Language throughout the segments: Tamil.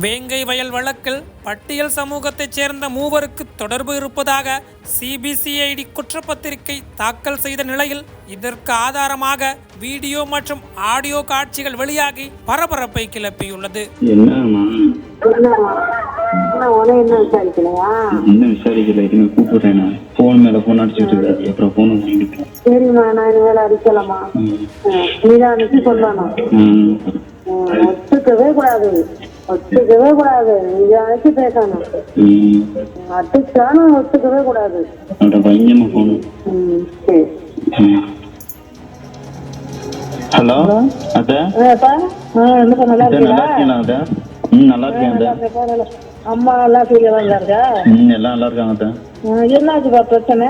வேங்கை வயல் வழக்கில் பட்டியல் சமூகத்தைச் சேர்ந்த மூவருக்கு தொடர்பு இருப்பதாக சிபிசிஐடி குற்றப்பத்திரிகை தாக்கல் செய்த நிலையில் இதற்கு ஆதாரமாக வீடியோ மற்றும் ஆடியோ காட்சிகள் வெளியாகி பரபரப்பை கிளப்பியுள்ளது. ஃபோன் மேல ஃபோன் அடிச்சுட்டு இருக்காரு. அப்புறம் ஃபோன் வாங்கிட்டேன் சரிம்மா நான் இனிமேல் அடிக்கலாமா நீதான் அனுப்பி சொல்லணும் ம். ம், ஒத்துக்கவே கூடாது. ஒத்துக்கவே கூடாது. நீங்க அனுப்பி பேசணும் ம். அடிச்சாலும் ஒத்துக்கவே கூடாது. அட பையம்மா ஃபோன் ம் சரி. ஹலோ? நல்லா இருக்கீங்களா? இருக்கீங்களா அத்தை ம் நல்லா இருக்கேன் அத்தை நல்லா இருக்கேன்ப்பா, நல்லா- அம்மா எல்லாம் ஃபீலிங்காக தான் இருக்கா ம் எல்லாம் நல்லா இருக்காங்க என்னாச்சுப்பா பிரச்சனை?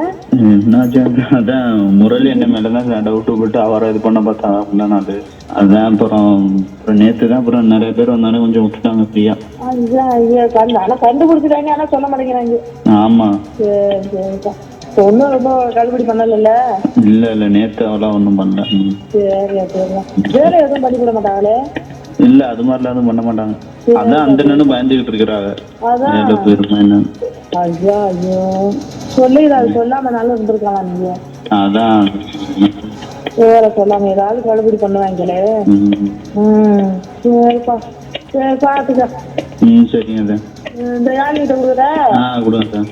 என்னாச்சு? அதான் முரளி என்ன மேல தான் டவுட் விட்டு அவரை இது பண்ண பார்த்தா அப்படின்னா அது. அதான் அப்புறம் அப்புறம் நேற்று தான் அப்புறம் நிறைய பேர் வந்தானே கொஞ்சம் விட்டுட்டாங்க ஃப்ரீயா ஆனால் கண்டுபிடிச்சிட்டாங்க ஆனால் சொல்ல மாட்டேங்கிறாங்க. ஆமா. சரி சரிப்பா ஒன்றும் ரொம்ப கழுபடி பண்ணல இல்ல இல்ல நேத்து அவெல்லாம் ஒன்றும் பண்ணல. சரி எதுவும் பண்ணி மாட்டாங்களே? இல்ல அது மாதிரிலாம் எதுவும் பண்ண மாட்டாங்க. அதான் அந்த நின்னு பயந்துகிட்டு இருக்கிறாங்க. நேரில் போயிருமா என்னன்னு. ஐயோ ஐயோ. சொல்லாம நல்லா இருந்திருக்கலாம் நீங்க. அதான். வேற சொல்லாம ஏதாவது கழுபடி பண்ணுவாங்களே. ம். சரிப்பா. சரி பாத்துக்க. ம் சரிங்க இந்த யாழ் கிட்ட கொடுக்குறா? கொடுங்க சார்.